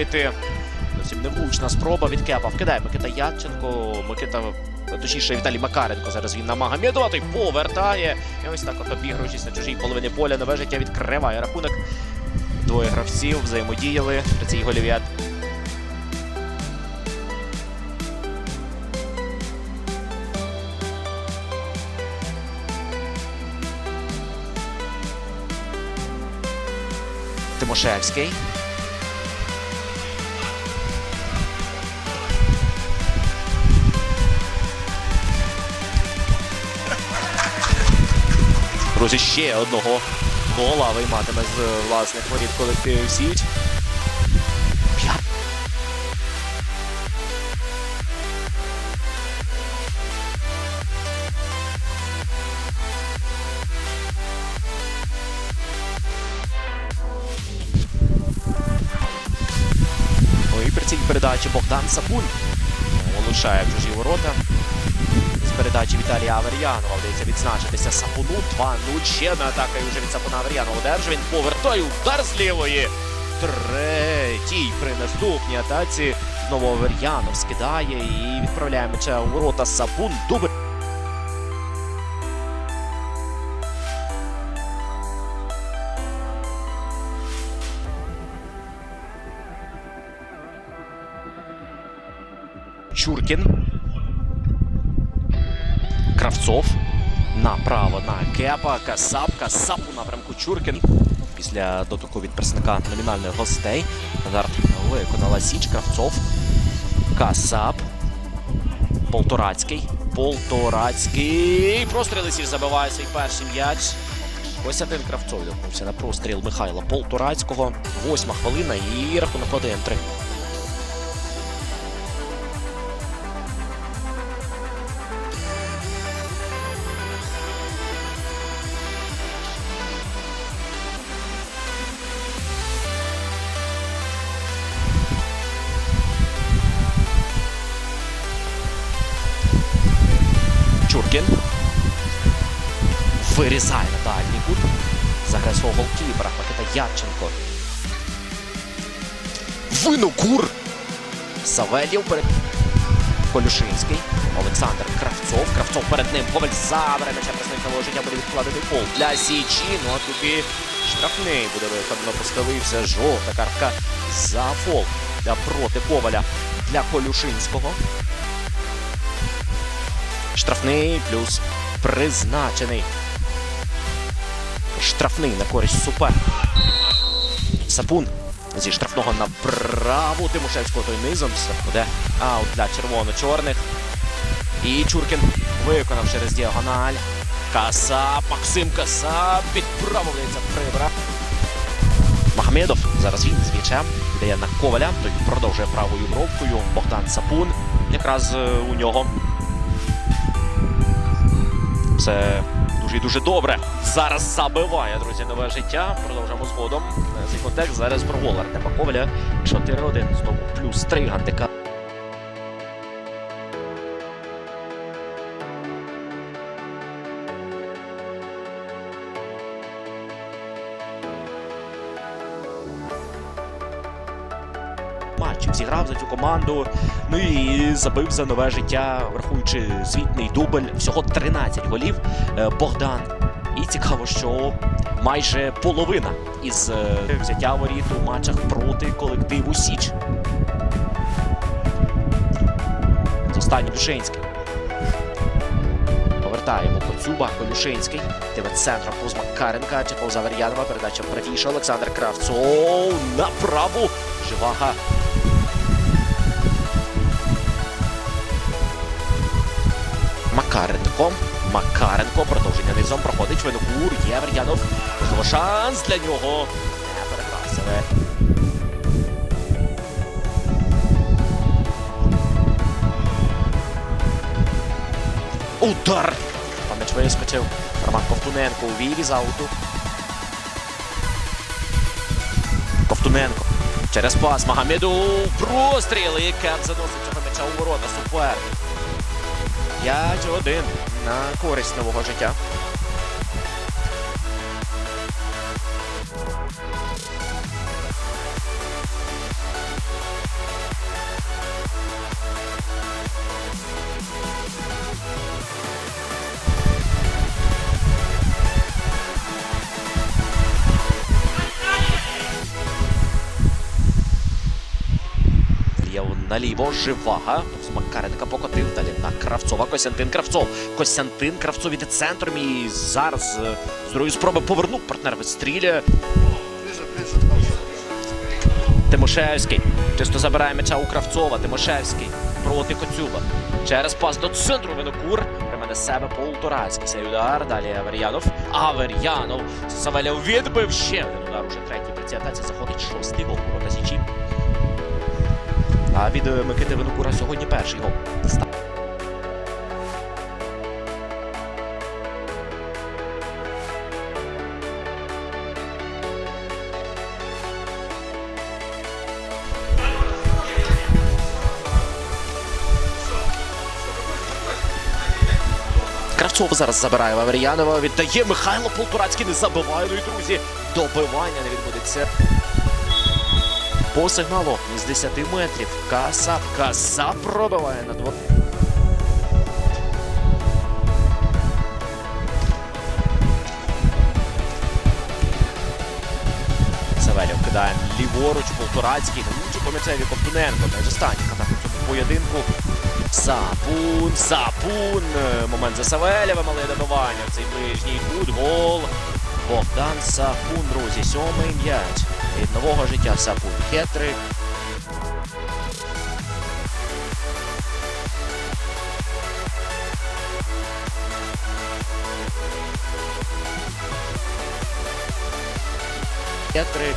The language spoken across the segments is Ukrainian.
Іти. Зовсім невлучна спроба від Кепа. Вкидає Микита Ядченко. Микита, точніше, Віталій Макаренко. Зараз він на Магомедова. Той повертає. І ось так от обігруючись на чужій половині поля. Нове життя відкриває рахунок. Двоє гравців взаємодіяли при цій голів'ят. Тимошевський. Друзі, ще одного гола вийматиме з власних воріт колектив Січ. Ну при цій передачі Богдан Сапун в чужі ворота. Передачі Віталія Авер'янова вдається відзначитися Сапуну. 2-0. Ще одна атака і вже від Сапуна Авер'янова одержує. Він повертає удар з лівої. Третій при наступній атаці. Знову Авер'янов скидає і відправляє меча у ворота Сапун. Дубль. Кравцов. Направо на Кепа. Касап. Касап у напрямку Чуркін. Після дотику від представника номінальних гостей. Стандарт виконала Січ. Кравцов. Касап. Полторацький. Полторацький. Простріли Січ забиває свій перший м'яч. Ось один Кравцов відгукнувся на простріл Михайла Полторацького. Восьма хвилина і рахунок 1-3. Чуркін. Вирізає на дальній кут. Заграє свого голкіпера Микита Ядченко. Винокур. Савельєв перед Колюшинський. Олександр Кравцов. Кравцов перед ним. Коваль забере м'яча представник положення буде відкладати пол для Січі. Ну а тобі штрафний буде виконано. Поставився жовта картка за фол для проти Коваля для Колюшинського. Штрафний плюс призначений. Штрафний на користь супер. Сапун зі штрафного на праву Тимошевського той низом. Це буде аут для червоно-чорних. І Чуркін виконав через діагональ. Касап, Максим Касап підправляється прибра. Махмедов зараз він з м'ячем дає на Коваля. Той продовжує правою бровкою. Богдан Сапун. Якраз е, у нього це дуже дуже добре. Зараз забиває, друзі, нове життя. Продовжимо згодом. Цей контекст зараз про гол Артема Коваля. 4-1. Знову плюс 3 гандика. Матчів зіграв за цю команду. Ну і забив за нове життя, врахуючи звітний дубль. Всього 13 голів е, Богдан. І цікаво, що майже половина із е, взяття воріт у матчах проти колективу Січ. З Душинський. Повертаємо Коцюба, Колюшинський. Тиве центром Макаренка. Чи повз Авер'янова. Передача правіше. Олександр Кравцов. Направо. Живага Макаренко. Макаренко продовження низом проходить Винокур. Є Вер'янов. Можливо, шанс для нього. Не переграв. Удар! М'яч вискочив. Роман Ковтуненко увів із ауту. Ковтуненко. Через пас Магомеду. Простріл. І Кеп заносить цього м'яча у ворота. Супер. 5-1 на користь нового життя. Наліво живага. З Макаренка покотив далі на Кравцова. Костянтин Кравцов. Костянтин Кравцов іде центром і зараз е, з другої спроби повернув партнер вистрілює. Тимошевський. Чисто забирає м'яча у Кравцова. Тимошевський проти Коцюба. Через пас до центру Винокур. Пряме на себе Полторацький. Цей удар. Далі Авер'янов. Авер'янов. Савелєв відбив ще один удар. Уже третій атаці заходить шостий гол ворота Січі. А від Микити Винокура сьогодні перший гол. Кравцов зараз забирає в Авер'янова, віддає Михайло Полторацький, не забиває, ну і друзі, добивання не відбудеться. По сигналу з 10 метрів Касап. Касап пробиває на двох. Савельов кидає ліворуч, Полторацький, влучив по м'ячеві Ковтуненко. З останніх атак поєдинку. Сапун, Сапун. Момент за Савельєвим, але добивання. Цей ближній кут, гол. Богдан Сапун, друзі, сьомий м'яч. Від нового життя Сапун. Хетрик. Хетрик.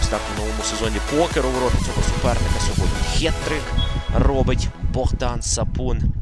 Ось так у новому сезоні покеру ворота цього суперника сьогодні. Хетрик робить Богдан Сапун.